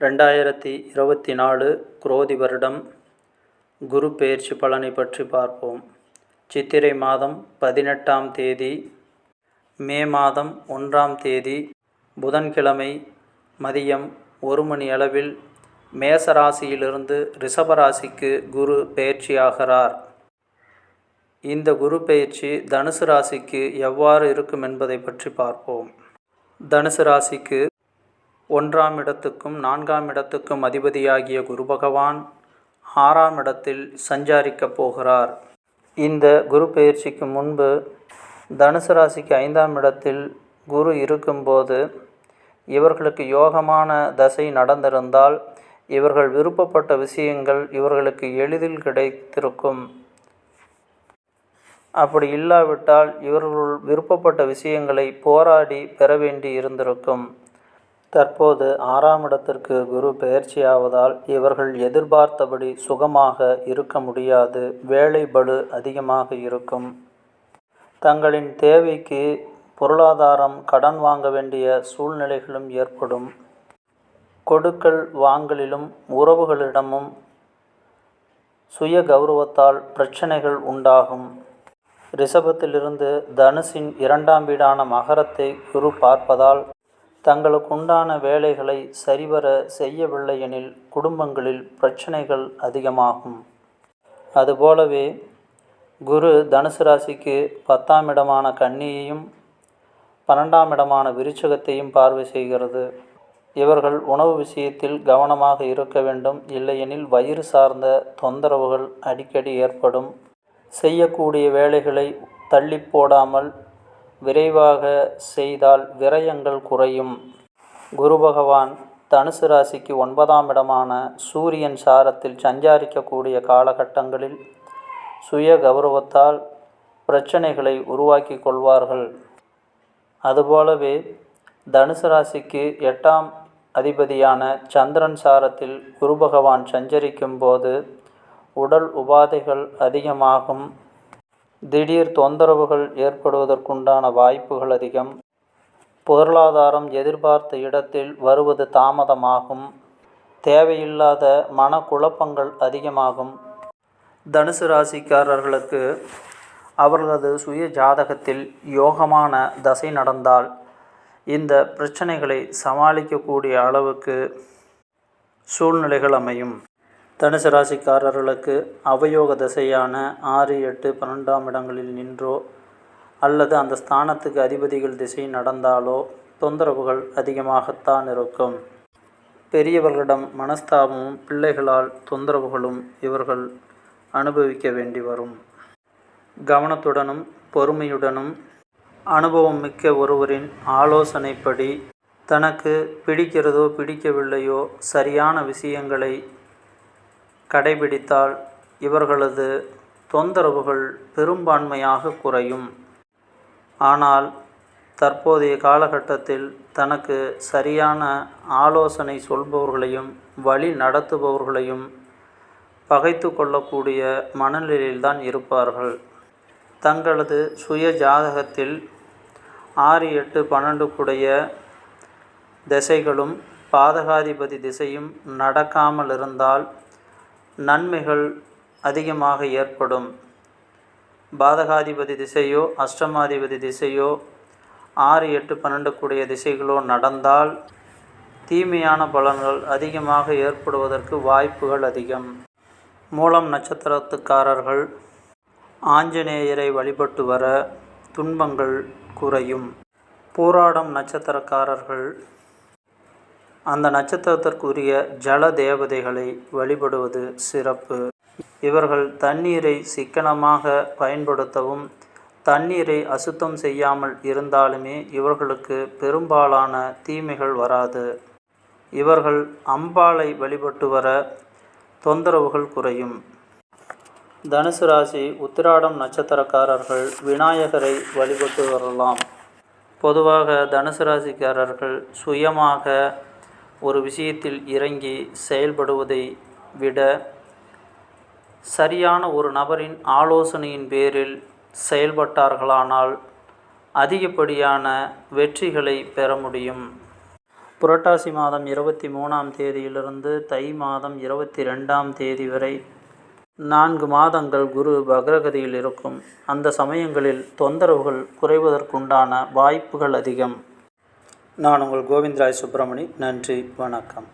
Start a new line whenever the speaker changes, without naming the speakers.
ரெண்டாயிரத்தி இருபத்தி நாலு குரோதி வருடம். குரு பெயர்ச்சி பலனை பற்றி பார்ப்போம். சித்திரை மாதம் பதினெட்டாம் தேதி. மே மாதம் ஒன்றாம் தேதி. புதன்கிழமை மதியம் ஒரு மணி அளவில் மேசராசியிலிருந்து ரிஷபராசிக்கு குரு பெயர்ச்சியாகிறார் இந்த குரு பெயர்ச்சி தனுசு ராசிக்கு எவ்வாறு இருக்கும் என்பதை பற்றி பார்ப்போம். தனுசு ராசிக்கு ஒன்றாம் இடத்துக்கும் நான்காம் இடத்துக்கும் அதிபதியாகிய குரு பகவான் ஆறாம் இடத்தில் சஞ்சாரிக்கப் போகிறார். இந்த குரு பெயர்ச்சிக்கு முன்பு தனுசு ராசிக்கு ஐந்தாம் இடத்தில் குரு இருக்கும்போது இவர்களுக்கு யோகமான தசை நடந்திருந்தால் இவர்கள் விருப்பப்பட்ட விஷயங்கள் இவர்களுக்கு எளிதில் கிடைத்திருக்கும். அப்படி இல்லாவிட்டால் இவர்கள் விருப்பப்பட்ட விஷயங்களை போராடி பெற வேண்டி இருந்திருக்கும். தற்போது ஆறாம் இடத்திற்கு குரு பெயர்ச்சியாவதால் இவர்கள் எதிர்பார்த்தபடி சுகமாக இருக்க முடியாது. வேலை பளு அதிகமாக இருக்கும். தங்களின் தேவைக்கு பொருளாதாரம் கடன் வாங்க வேண்டிய சூழ்நிலைகளும் ஏற்படும். கொடுக்கல் வாங்கலிலும் உறவுகளிடமும் சுய கௌரவத்தால் பிரச்சனைகள் உண்டாகும். ரிஷபத்திலிருந்து தனுசின் இரண்டாம் வீடான மகரத்தை குரு பார்ப்பதால் தங்களுக்குண்டான வேலைகளை சரிவர செய்யவில்லையெனில் குடும்பங்களில் பிரச்சனைகள் அதிகமாகும். அதுபோலவே குரு தனுசு ராசிக்கு பத்தாம் இடமான கன்னியையும் பன்னெண்டாம் இடமான விருச்சகத்தையும் பார்வை செய்கிறது. இவர்கள் உணவு விஷயத்தில் கவனமாக இருக்க வேண்டும். இல்லையெனில் வயிறு சார்ந்த தொந்தரவுகள் அடிக்கடி ஏற்படும். செய்யக்கூடிய வேலைகளை தள்ளி போடாமல் விரைவாக செய்தால் விரயங்கள் குறையும். குரு பகவான் தனுசு ராசிக்கு ஒன்பதாம் இடமான சூரியன் சாரத்தில் சஞ்சாரிக்கக்கூடிய காலகட்டங்களில் சுய கௌரவத்தால் பிரச்சனைகளை உருவாக்கி கொள்வார்கள். அதுபோலவே தனுசு ராசிக்கு எட்டாம் அதிபதியான சந்திரன் சாரத்தில் குரு பகவான் சஞ்சரிக்கும் போது உடல் உபாதைகள் அதிகமாகும். திடீர் தொந்தரவுகள் ஏற்படுவதற்குண்டான வாய்ப்புகள் அதிகம். பொருளாதாரம் எதிர்பார்த்த இடத்தில் வருவது தாமதமாகும். தேவையில்லாத மனக்குழப்பங்கள் அதிகமாகும். தனுசு ராசிக்காரர்களுக்கு அவர்களது சுய ஜாதகத்தில் யோகமான தசை நடந்தால் இந்த பிரச்சனைகளை சமாளிக்கக்கூடிய அளவுக்கு சூழ்நிலைகள் அமையும். தனுசு ராசிக்காரர்களுக்கு அவயோக திசையான ஆறு எட்டு பன்னெண்டாம் இடங்களில் நின்றோ அல்லது அந்த ஸ்தானத்துக்கு அதிபதிகள் திசை நடந்தாலோ தொந்தரவுகள் அதிகமாகத்தான் இருக்கும். பெரியவர்களிடம் மனஸ்தாபமும் பிள்ளைகளால் தொந்தரவுகளும் இவர்கள் அனுபவிக்க வேண்டி வரும். கவனத்துடனும் பொறுமையுடனும் அனுபவம் மிக்க ஒருவரின் ஆலோசனைப்படி தனக்கு பிடிக்கிறதோ பிடிக்கவில்லையோ சரியான விஷயங்களை கடைபிடித்தால் இவர்களது தொந்தரவுகள் பெரும்பான்மையாக குறையும். ஆனால் தற்போதைய காலகட்டத்தில் தனக்கு சரியான ஆலோசனை சொல்பவர்களையும் வழி நடத்துபவர்களையும் பகைத்து கொள்ளக்கூடிய மனநிலையில்தான் இருப்பார்கள். தங்களது சுய ஜாதகத்தில் ஆறு எட்டு பன்னெண்டுக்குடைய திசைகளும் பாதகாதிபதி திசையும் நடக்காமல் இருந்தால் நன்மைகள் அதிகமாக ஏற்படும். பாதகாதிபதி திசையோ அஷ்டமாதிபதி திசையோ ஆறு எட்டு பன்னெண்டு கூடிய திசைகளோ நடந்தால் தீமையான பலன்கள் அதிகமாக ஏற்படுவதற்கு வாய்ப்புகள் அதிகம். மூலம் நட்சத்திரத்துக்காரர்கள் ஆஞ்சநேயரை வழிபட்டு வர துன்பங்கள் குறையும். போராடம் நட்சத்திரக்காரர்கள் அந்த நட்சத்திரத்திற்குரிய ஜல தேவதைகளை வழிபடுவது சிறப்பு. இவர்கள் தண்ணீரை சிக்கனமாக பயன்படுத்தவும் தண்ணீரை அசுத்தம் செய்யாமல் இருந்தாலுமே இவர்களுக்கு பெரும்பாலான தீமைகள் வராது. இவர்கள் அம்பாளை வழிபட்டு வர தொந்தரவுகள் குறையும். தனுசு ராசி உத்திராடம் நட்சத்திரக்காரர்கள் விநாயகரை வழிபட்டு வரலாம். பொதுவாக தனுசு ராசிக்காரர்கள் சுயமாக ஒரு விஷயத்தில் இறங்கி செயல்படுவதை விட சரியான ஒரு நபரின் ஆலோசனையின் பேரில் செயல்பட்டார்களானால் அதிகப்படியான வெற்றிகளை பெற முடியும். புரட்டாசி மாதம் இருபத்தி மூணாம் தேதியிலிருந்து தை மாதம் இருபத்தி ரெண்டாம் தேதி வரை நான்கு மாதங்கள் குரு பக்ரகதியில் இருக்கும். அந்த சமயங்களில் தொந்தரவுகள் குறைவதற்குண்டான வாய்ப்புகள் அதிகம். நான் உங்கள் கோவிந்தராய் சுப்பிரமணி. நன்றி வணக்கம்.